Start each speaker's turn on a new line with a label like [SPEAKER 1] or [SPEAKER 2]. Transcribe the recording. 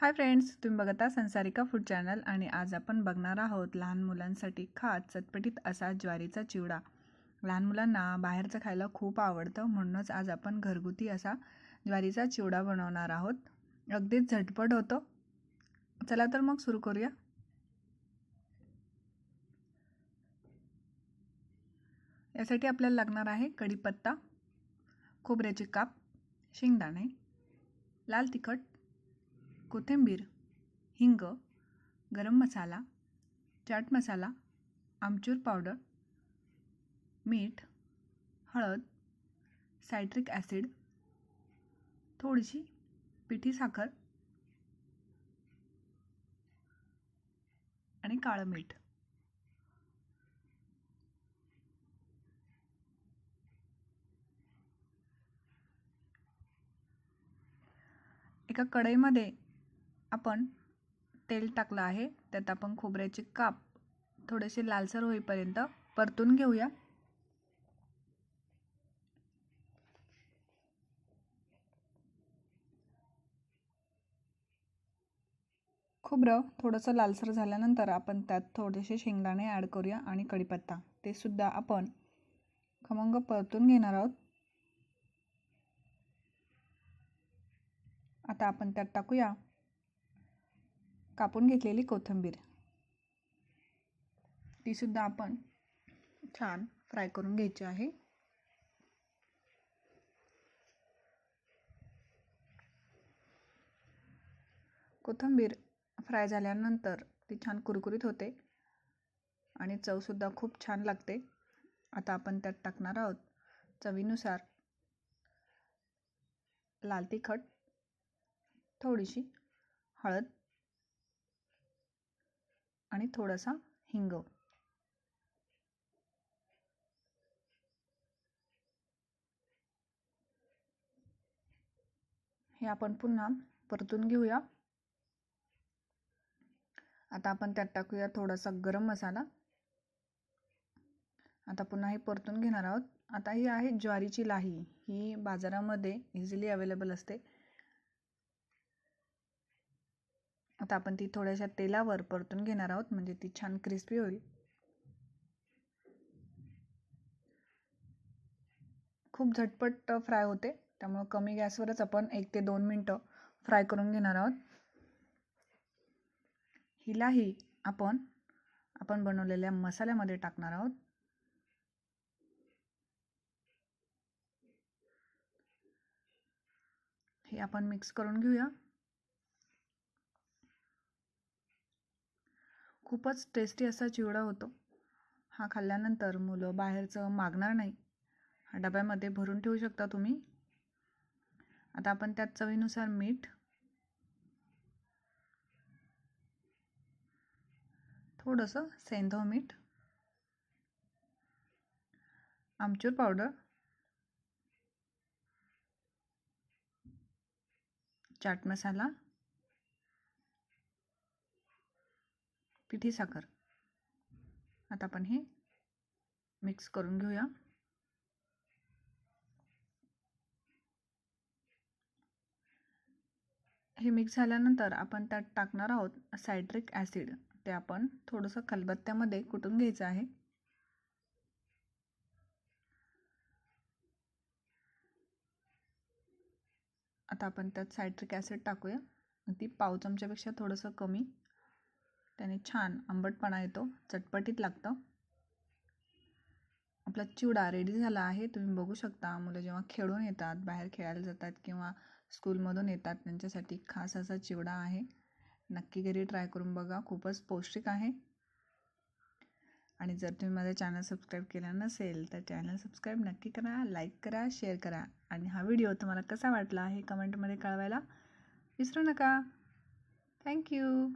[SPEAKER 1] Hi friends तुम्ही बघता संसारिका food channel आणि आज आपण बघणार आहोत लहान मुलांसाठी खात चटपटीत असा ज्वारीचा चिवडा. लहान मुलांना बाहेरचं खायला खूप आवडतं म्हणूनच आज आपण घरगुती असा ज्वारीचा चिवडा बनवणार आहोत. अगदीच झटपट होतो. चला तर मग सुरू करूया. यासाठी आपल्याला लागणार आहे कढीपत्ता खोबऱ्याचे काप शेंगदाणे लाल तिखट कोथिंबीर हिंग गरम मसाला चाट मसाला आमचूर पावडर मीठ हळद सायट्रिक ॲसिड थोडीशी पिठी साखर आणि काळं मीठ. एका कढईमध्ये आपण तेल टाकलं आहे त्यात आपण खोबऱ्याचे काप थोडेसे लालसर होईपर्यंत परतून घेऊया. खोबरं थोडंसं लालसर झाल्यानंतर आपण त्यात थोडेसे शेंगदाणे ॲड करूया आणि कढीपत्ता. ते सुद्धा आपण खमंग परतून घेणार आहोत. आता आपण त्यात टाकूया. कापून घेतलेली कोथिंबीर. तीसुद्धा आपण छान फ्राय करून घ्यायची आहे. कोथिंबीर फ्राय झाल्यानंतर ती छान कुरकुरीत होते आणि चवसुद्धा खूप छान लागते. आता आपण त्यात टाकणार आहोत चवीनुसार लाल तिखट थोडीशी हळद आणि थोडासा हिंग. हे आपण पुन्हा परतून घेऊया. आता आपण त्यात टाकूया थोडासा गरम मसाला. आता पुन्हा हे परतून घेणार आहोत. आता ही आहे ज्वारीची लाही. ही बाजारामध्ये इझिली अवेलेबल असते. आता आपण ती थोड्याशा तेलावर परतून घेणार आहोत म्हणजे ती छान क्रिस्पी होईल. खूप झटपट फ्राय होते त्यामुळं कमी गॅसवरच आपण एक ते दोन मिनटं फ्राय करून घेणार आहोत. हिलाही आपण आपण बनवलेल्या मसाल्यामध्ये टाकणार आहोत. हे आपण मिक्स करून घेऊया. खूपच टेस्टी असा चिवडा होतो. हा खाल्ल्यानंतर मुलं बाहेरचं मागणार नाही. हा डब्यामध्ये भरून ठेवू शकता तुम्ही. आता आपण त्यात चवीनुसार मीठ. थोडंसं सेंधव मीठ. आमचूर पावडर चाट मसाला. पिठी साखर आता आपण हे मिक्स करून घेऊया. हे मिक्स झाल्यानंतर आपण त्यात टाकणार आहोत सायट्रिक ॲसिड ते आपण थोडंसं खलबत्त्यामध्ये कुटून घ्यायचं आहे. आता आपण त्यात सायट्रिक ॲसिड टाकूया. ती पाव चमच्यापेक्षा थोडंसं कमी. त्याने छान आंबटपणा येतो चटपटीत लागतं. आपला चिवडा रेडी झाला आहे तुम्ही बघू शकता. मुलं जेव्हा खेळून येतात बाहेर खेळायला जातात किंवा स्कूलमधून येतात त्यांच्यासाठी खास असा चिवडा आहे. नक्की घरी ट्राय करून बघा खूपच पौष्टिक आहे. आणि जर तुम्ही माझा चॅनल सबस्क्राईब केला नसेल तर चॅनल सबस्क्राईब नक्की करा लाईक करा शेअर करा. आणि हा व्हिडिओ तुम्हाला कसा वाटला हे कमेंटमध्ये कळवायला विसरू नका. थँक्यू